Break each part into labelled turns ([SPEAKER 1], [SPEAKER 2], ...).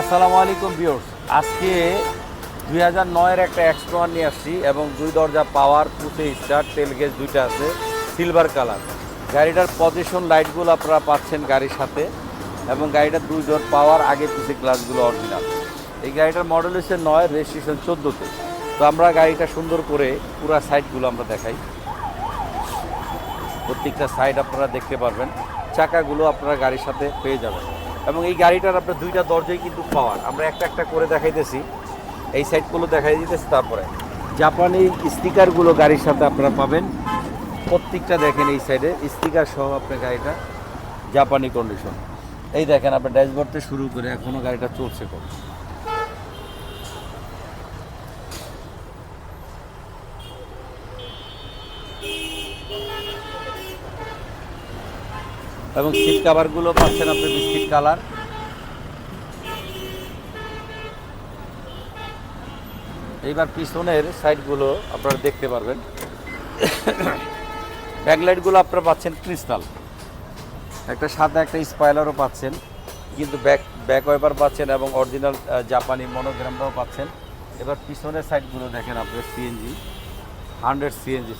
[SPEAKER 1] আসসালামু আলাইকুম বিয়র্স আজকে দুই হাজার নয়ের একটা এক্সপ্লোয়ার নিয়ে আসছি এবং দুই দরজা পাওয়ার পুসে স্টার তেল গেজ দুইটা আছে, সিলভার কালার। গাড়িটার পজিশন লাইটগুলো আপনারা পাচ্ছেন গাড়ির সাথে এবং গাড়িটার দুই দর পাওয়ার, আগে পিছিয়ে গ্লাসগুলো অরিজিনাল এই গাড়িটার মডেল হচ্ছে নয় রেজিস্ট্রেশন চোদ্দোতে। তো আমরা গাড়িটা সুন্দর করে পুরা সাইডগুলো আমরা দেখাই। প্রত্যেকটা সাইড আপনারা দেখতে পারবেন। চাকাগুলো আপনারা গাড়ির সাথে পেয়ে যাবেন। এবং এই গাড়িটার আপনার দুইটা দরজাই কিন্তু পাওয়ার। আমরা একটা একটা করে দেখাইতেছি। এই সাইডগুলো দেখাই দিতেছি তারপরে। জাপানি স্টিকারগুলো গাড়ির সাথে আপনারা পাবেন। প্রত্যেকটা দেখেন এই সাইডে। স্টিকার সহ আপনার গাড়িটা জাপানি কন্ডিশন এই দেখেন, আপনার ড্যাশবোর্ড থেকে শুরু করে এখনও গাড়িটা চলছে কম এবং সিট কাভারগুলো পাচ্ছেন আপনি বিস্কিট কালার এইবার পিছনের সাইডগুলো আপনারা দেখতে পারবেন। ব্যাকলাইটগুলো আপনারা পাচ্ছেন ক্রিস্টাল একটা সাদা, একটা স্পাইলারও পাচ্ছেন। কিন্তু ব্যাক ব্যাক ওয়াইপার পাচ্ছেন এবং অরিজিনাল জাপানি মনোগ্রামটাও পাচ্ছেন। এবার পিছনের সাইডগুলো দেখেন আপনার সিএনজি হান্ড্রেড সিএনজি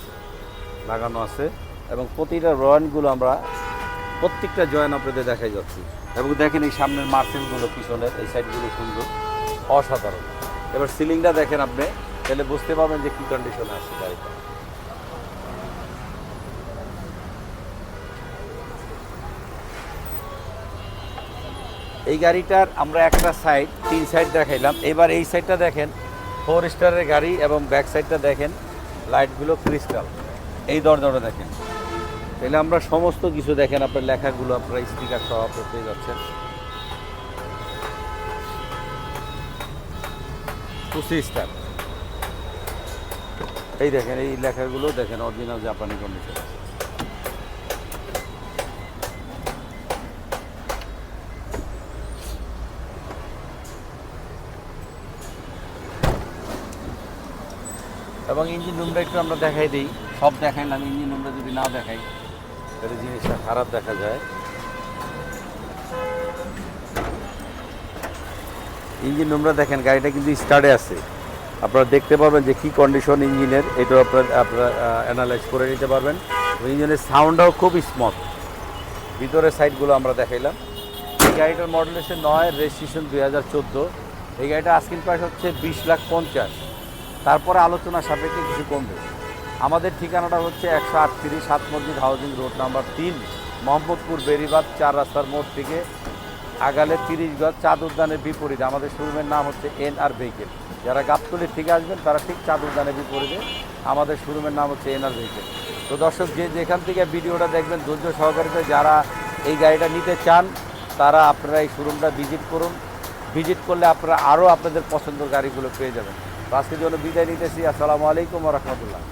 [SPEAKER 1] লাগানো আছে। এবং প্রতিটা রয়ানগুলো আমরা প্রত্যেকটা জয়েন আপনাদের দেখাই যাচ্ছি। এবং দেখেন এই সামনের মার্সেলগুলো পিছনের, এই সাইডগুলো সুন্দর, অসাধারণ। এবার সিলিংটা দেখেন আপনি, তাহলে বুঝতে পারবেন যে কী কন্ডিশনে আছে গাড়িটা। এই গাড়িটার আমরা একটা সাইড তিন সাইড দেখাইলাম। এবার এই সাইডটা দেখেন ফোর স্টারের গাড়ি এবং ব্যাক সাইডটা দেখেন লাইটগুলো ক্রিস্টাল এই দরজাটা দেখেন। তাহলে আমরা সমস্ত কিছু দেখেন আপনার লেখাগুলো, আপনার স্টিকার সহ আপনার পেয়ে যাচ্ছেন। স্টার। এই দেখেন, এই লেখাগুলো দেখেন অরিজিনাল জাপানি কন্ডিশন এবং ইঞ্জিন রুমটা একটু আমরা দেখাই দিই। সব দেখাই না আমি ইঞ্জিন রুমটা যদি না দেখাই। তাহলে জিনিসটা খারাপ দেখা যায়। ইঞ্জিন রুমটা দেখেন, গাড়িটা কিন্তু স্টার্টে আছে। আপনারা দেখতে পারবেন যে কি কন্ডিশন ইঞ্জিনের এটা আপনারা আপনারা অ্যানালাইজ করে নিতে পারবেন। ইঞ্জিনের সাউন্ডটাও খুব স্মথ ভিতরের সাইডগুলো আমরা দেখাইলাম। এই গাড়িটার মডেল হচ্ছে নয় রেজিস্ট্রেশন দুই হাজার চোদ্দ। এই গাড়িটা আস্কিন প্রাইস হচ্ছে বিশ লাখ পঞ্চাশ। তারপরে আলোচনা সাপেক্ষে কিছু কমবে। আমাদের ঠিকানাটা হচ্ছে একশো আটত্রিশ সাত মসজিদ হাউজিং রোড নাম্বার তিন, মোহাম্মদপুর বেরিবাদ, চার রাস্তার মোড় থেকে আগালে তিরিশ গজ চাঁদ উদ্যানের বিপরীতে। আমাদের শোরুমের নাম হচ্ছে এন আর ভেহিকেল। যারা গাবতলির থেকে আসবেন, তারা ঠিক চাঁদ উদ্যানের বিপরীতে আমাদের শোরুমের নাম হচ্ছে এন আর ভেহিকেল। তো দর্শক, যে যেখান থেকে ভিডিওটা দেখবেন, ধৈর্য সহকারে যারা এই গাড়িটা নিতে চান, তারা আপনারা এই শোরুমটা ভিজিট করুন। ভিজিট করলে আপনারা আরও আপনাদের পছন্দের গাড়িগুলো পেয়ে যাবেন। আজকের জন্য বিদায় নিতেছি। আসসালামু আলাইকুম রহমতুল্লাহ।